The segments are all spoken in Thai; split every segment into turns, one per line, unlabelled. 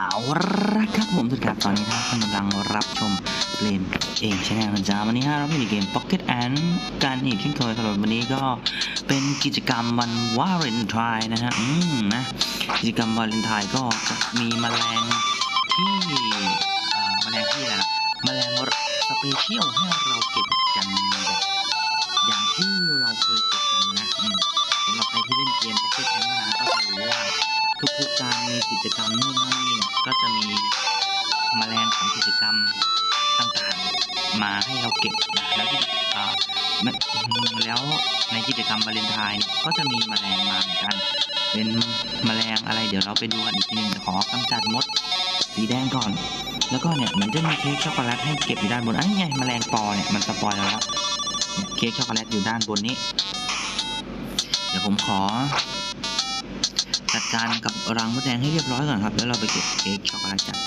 เอาละครับผมสุดครับตอนนี้ท่านกำลังรับชมเล่นเองใช่ไหมนะจ๊ะวันนี้ฮะเราอยู่ในเกม Pocket Ant กันอีกเช่นเคยสำหรับวันนี้ก็เป็นกิจกรรมวันวาเลนไทน์นะฮะอืมนะกิจกรรมวาเลนไทน์ก็จะมีแมลงที่เอ่อแมลงที่อะไรนะแมลงสเปเชียลให้เราเก็บกันแบบอย่างที่เราเคยเก็บกันนะอืมสำหรับใครที่เล่นเกม Pocket Ant มานานก็จะรู้ว่า ทุกๆการมีกิจกรรมนู่นนั่นนี่เนี่ยก็จะมีแมลงของกิจกรรมต่างๆ มาให้เราเก็บนะแล้วที่แล้วในกิจกรรมวาเลนไทน์เนี่ยก็จะมีแมลงมาเหมือนกัน เป็นแมลงอะไรเดี๋ยวเราไปดูกันอีกทีหนึงขอกำจัดมดสีแดงก่อน แล้วก็เนี่ยเหมือนจะมีเค้กช็อกโกแลตให้เก็บอยู่ด้านบนอันนี้ไงแมลงปอเนี่ยมันสปอยแล้วเนี่ยเค้กช็อกโกแลตอยู่ด้านบนนี้ เดี๋ยวผมขอ จัดการกับรังมดแดงให้เรียบร้อยก่อนครับ แล้วเราไปเก็บเค้กช็อกโกแลตกัน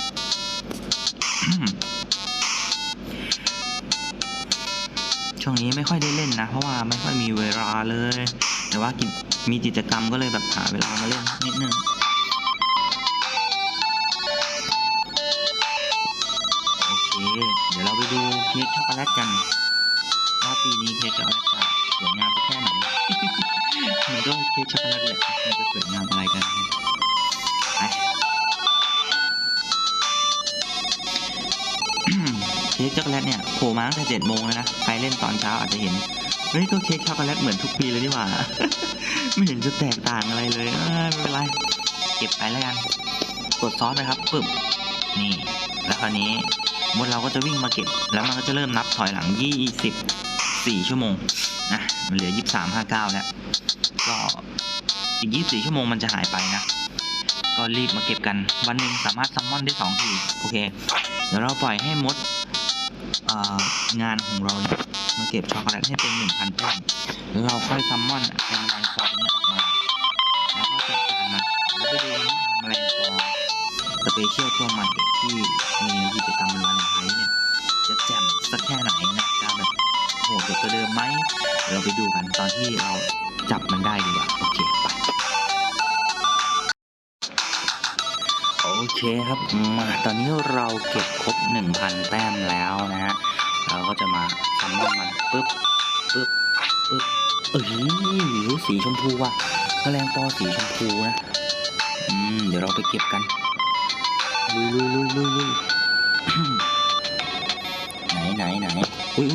ช่วงนี้ไม่ค่อยได้เล่นนะ เพราะว่าไม่ค่อยมีเวลาเลย แต่ว่ามีกิจกรรมก็เลยแบบหาเวลามาเล่นนิดนึงโอเค เดี๋ยวเราไปดูเค้กช็อกโกแลตกันว่าปีนี้เค้กช็อกโกแลตจะ วยงามแค่ไหนมันก็เค้กช็อกโกแลตแหละมันจะสวยงามอะไรกันไปเค้กช็อกโกแลตเนี่ยโผล่มาตั้งแต่เจ็ดโมงแล้วนะใครเล่นตอนเช้าอาจจะเห็นเฮ้ยก็เค้กช็อกโกแลตเหมือนทุกปีเลยนี่หว่าไม่เห็นจะแตกต่างอะไรเลยไม่เป็นไรเก็บไปแล้วกันกดซอสไปครับปึ๊บนี่ แล้วคราวนี้มดเราก็จะวิ่งมาเก็บ แล้วมันก็จะเริ่มนับถอยหลัง 24 ชั่วโมงนะมันเหลือ 23 59 แล้วก็อีก 24 ชั่วโมงมันจะหายไปนะ ก็รีบมาเก็บกันวันหนึ่งสามารถซัมมอนได้ 2 ที โอเค เดี๋ยวเราปล่อยให้มดงานของเราเนี่ยมาเก็บช็อกโกแลตให้เป็น 1,000แต้มแล้วเราค่อยซัมมอนแมลงปอนี้ออกมา แล้วก็จัดการมันแล้วไปดูนว่าแมลงปอสเปเชียลตัวใหม่ที่มีกิจกรรมวันวาเลนไทน์เนี่ยจะแจ่มสักแค่ไหนนะจะแบบ โหดกว่าเดิมไหมเดี๋ยวเราไปดูกันตอนที่เราจับมันได้ดีกว่าโอเคไปโอเคครับมาตอนนี้เราเก็บครบ 1,000 แต้มแล้วนะฮะเราก็จะมาซัมมอนมันปึ๊บปึ๊บปึ๊บเอ้ยสีชมพูว่ะแมลงปอสีชมพูนะอืมเดี๋ยวเราไปเก็บกันลุยลุยลุยลุยไหนไหนไหนอุ้ย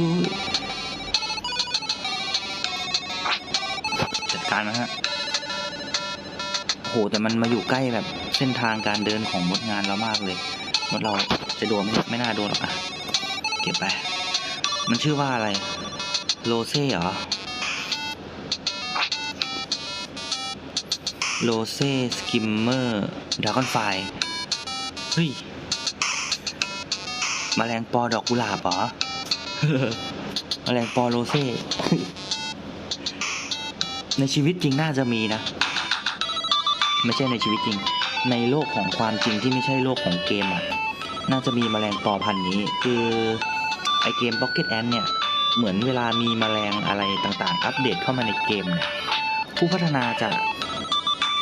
การนะฮะโหแต่มันมาอยู่ใกล้แบบเส้นทางการเดินของมดงานเรามากเลยมดเราจะโดนไหมไม่น่าโดนหรอกอะเก็บไป มันชื่อว่าอะไรโรเซ่เหรอโรเซ่สกิมเมอร์ดากอนไฟเฮ้ยแมลงปอดอกกุหลาบเหรอแมลงปอโรเซ่ ในชีวิตจริงน่าจะมีนะ ไม่ใช่ในชีวิตจริง ในโลกของความจริงที่ไม่ใช่โลกของเกมอะ น่าจะมีแมลงปอพันธุ์นี้ คือไอเกม Pocket Ant เนี่ย เหมือนเวลามีแมลงอะไรต่างๆ อัปเดตเข้ามาในเกมเนี่ยผู้พัฒนาจะ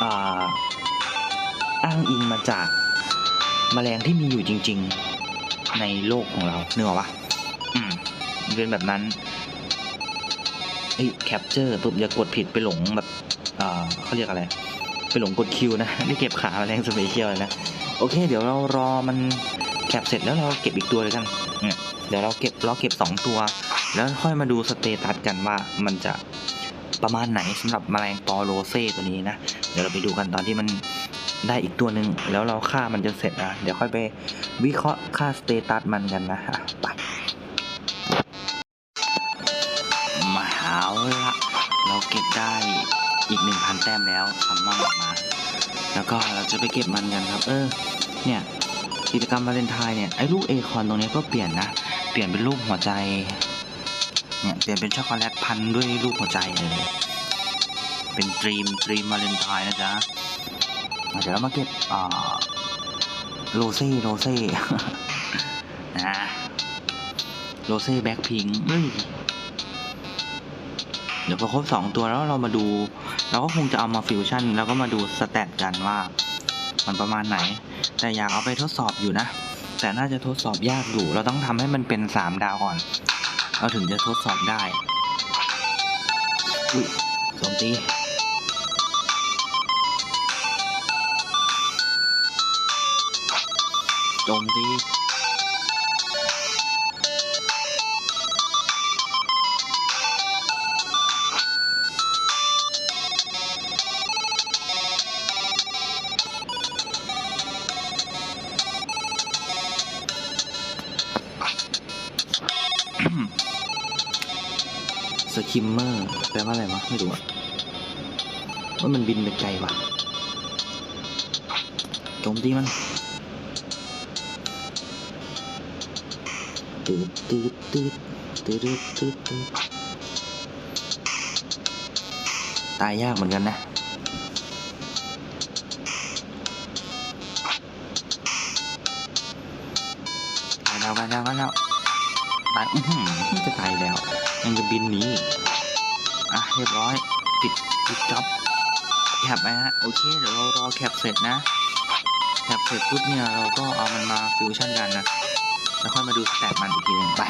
อ่าอ้างอิงมาจากแมลงที่มีอยู่จริง ๆ ในโลกของเราเนื้อวะอืมเป็นแบบนั้น เอ้ยแคปเจอร์ปุ๊บอย่ากดผิดไปหลงแบบอ่าเขาเรียกอะไร ไปหลงกดคิวนะนี่เก็บขาแมลงสเปเชียลเลยนะโอเค เดี๋ยวเรารอมันแคปเสร็จแล้วเราเก็บอีกตัวเลยกันเดี๋ยวเราเก็บเราเก็บสองตัว แล้วค่อยมาดูสเตตัสกันว่ามันจะประมาณไหนสำหรับแมลงปอโรเซ่ตัวนี้นะ เดี๋ยวเราไปดูกันตอนที่มันได้อีกตัวหนึ่งแล้วเราฆ่ามันจนเสร็จนะเดี๋ยวค่อยไปวิเคราะห์ค่าสเตตัสมันกันนะฮะไป อีกหนึ่งพันแต้มแล้วซัมอนออกมา แล้วก็เราจะไปเก็บมันกันครับ เออ เนี่ยกิจกรรมวาเลนไทน์เนี่ยไอ้ลูกเอคอนตรงนี้ก็เปลี่ยนนะ เปลี่ยนเป็นรูปหัวใจ เนี่ยเปลี่ยนเป็นช็อกโกแลตพันด้วยรูปหัวใจเลย เป็นดรีมดรีมวาเลนไทน์นะจ๊ะเดี๋ยวเรามาเก็บอ่าโรเซ่โรเซ่นะโรเซ่แบ็คพิงเฮ้ยเดี๋ยวพอครบสองตัวแล้วเรามาดู เราก็คงจะเอามาฟิวชั่นแล้วก็มาดูสแตทกันว่ามันประมาณไหน แต่อยากเอาไปทดสอบอยู่นะ แต่น่าจะทดสอบยากอยู่ เราต้องทำให้มันเป็นสามดาวก่อน เราถึงจะทดสอบได้อุ้ยจมตีโจมตี สคิมเมอร์แปลว่าอะไรวะไม่รู้อะว่ามันบินไปไกลวะโจมตีมันตืดตืดตืดตืดตืดตืดตืดตายยากเหมือนกันนะตายแล้วตายแล้วตายแล้ว ตายอื้อหือจะตายแล้วยังจะบินหนีอะเรียบร้อยปิดปิดจ็อบแคปไปฮะโอเคเดี๋ยวเรารอแคปเสร็จนะแคปเสร็จปุ๊บเนี่ยเราก็เอามันมาฟิวชั่นกันนะแล้วค่อยมาดูสแตทมันอีกทีหนึ่งไป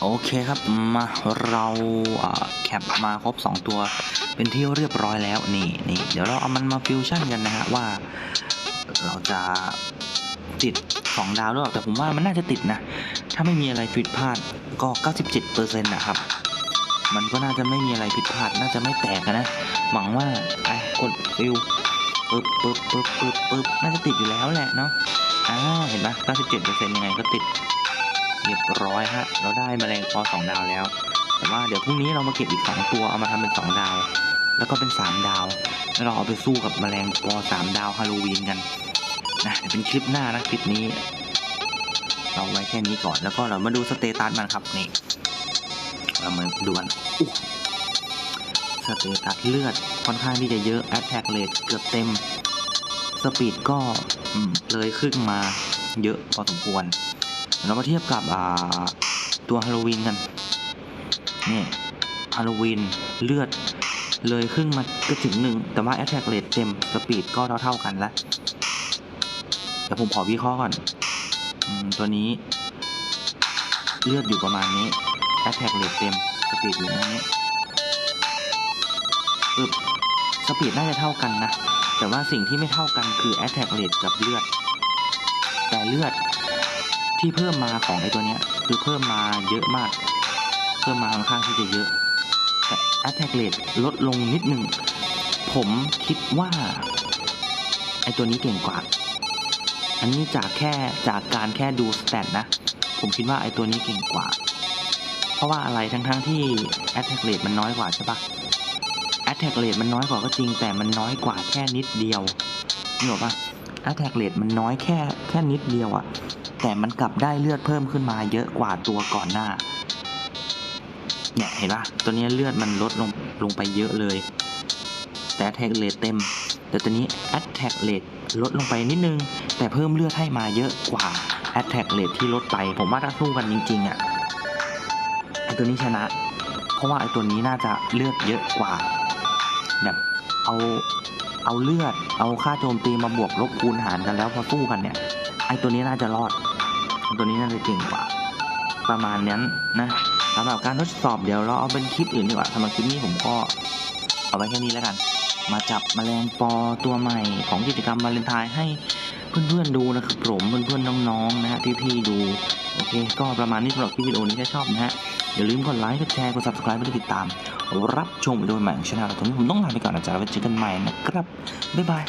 โอเคครับมาเราอ่าแคปมาครบ 2 ตัวเป็นที่เรียบร้อยแล้วนี่นี่เดี๋ยวเราเอามันมาฟิวชั่นกันนะฮะว่าเราจะ ติด2ดาวหรือเปล่าแต่ผมว่ามันน่าจะติดนะ ถ้าไม่มีอะไรผิดพลาดก็ 97%นะครับ มันก็น่าจะไม่มีอะไรผิดพลาดน่าจะไม่แตกนะ หวังว่าไอ้กดฟิวปึ๊บปึ๊บปึ๊บปึ๊บปึ๊บน่าจะติดอยู่แล้วแหละเนาะอ่าเห็นปะ97%ยังไงก็ติดเรียบร้อยฮะ เราได้แมลงปอสองดาวแล้ว แต่ว่าเดี๋ยวพรุ่งนี้เรามาเก็บอีก 2 ตัวเอามาทำเป็น 2 ดาว แล้วก็เป็น 3 ดาว แล้วเราเอาไปสู้กับแมลงปอสามดาวฮาโลวีนกัน นะเดี๋ยวเป็นคลิปหน้านะคลิปนี้ เราไว้แค่นี้ก่อนแล้วก็เรามาดูสเตตัสมันครับนี่เรามาดูกันสเตตัสเลือดค่อนข้างที่จะเยอะ Attack Rate เกือบเต็มสปีดก็เลยครึ่งมาเยอะพอสมควร เรามาเทียบกับตัวฮาโลวีนกันนี่ฮาโลวีนเลือดเลยครึ่งมาก็ถึงหนึ่งแต่ว่า Attack Rate เต็มสปีดก็เท่าๆกันแล้ว เดี๋ยวผมขอวิเคราะห์ก่อนอตัวนี้ เลือดอยู่ประมาณนี้ Attack Rate เต็มสปีดอยู่ตรงนี้ปึ๊บสปีดน่าจะเท่ากันนะ แต่ว่าสิ่งที่ไม่เท่ากันคือ Attack Rate กับเลือด แต่เลือดที่เพิ่มมาของไอตัวเนี้ยคือเพิ่มมาเยอะมาก เพิ่มมาค่อนข้างที่จะเยอะแต่ Attack Rate ลดลงนิดหนึ่ง ผมคิดว่า ไอตัวนี้เก่งกว่า อันนี้จากแค่จากการแค่ดูสแตทนะ ผมคิดว่าไอตัวนี้เก่งกว่า เพราะว่าอะไรทั้งๆทที่ Attack Rate มันน้อยกว่าใช่ปะ Attack Rate มันน้อยกว่าก็จริง แต่มันน้อยกว่าแค่นิดเดียวนี่บอกปะ Attack Rate มันน้อยแค่แค่นิดเดียวอะแต่มันกลับได้เลือดเพิ่มขึ้นมาเยอะกว่าตัวก่อนหน้า เนี่ยเห็นปะตัวนี้เลือดมันลดลงลงไปเยอะเลย แต่ Attack Rate เต็ม แต่ตัวนี้ Attack Rate ลดลงไปนิดนึง แต่เพิ่มเลือดให้มาเยอะกว่า Attack Rate ที่ลดไป ผมว่าถ้าสู้กันจริงๆอะไอตัวนี้ชนะ เพราะว่าไอตัวนี้น่าจะเลือดเยอะกว่า แบบเอาเอาเลือด เอาค่าโจมตีมาบวกลบคูณหารกันแล้วพอสู้กันเนี่ยไอตัวนี้น่าจะรอดไอตัวนี้น่าจะเก่งกว่า ประมาณนั้นนะสำหรับการทดสอบเดี๋ยวเราเอาเป็นคลิปอื่นดีกว่าสำหรับคลิปนี้ผมก็เอาไว้แค่นี้แล้วกัน มาจับแมลงปอตัวใหม่ของกิจกรรมวาเลนไทน์ให้เพื่อนๆดูนะครับผมเพื่อนๆน้องๆนะฮะพี่ๆดูโอเค ก็ประมาณนี้สำหรับคลิปวิดีโอนี้ถ้าชอบนะฮะอย่าลืมกดไลค์กดแชร์กด subscribe เพื่อติดตาม รับชมวิดีโอใหม่ของช่องเราตรงนี้ผมต้องลาไปก่อนนะจ๊ะไว้เจอกันใหม่นะครับบ๊ายบาย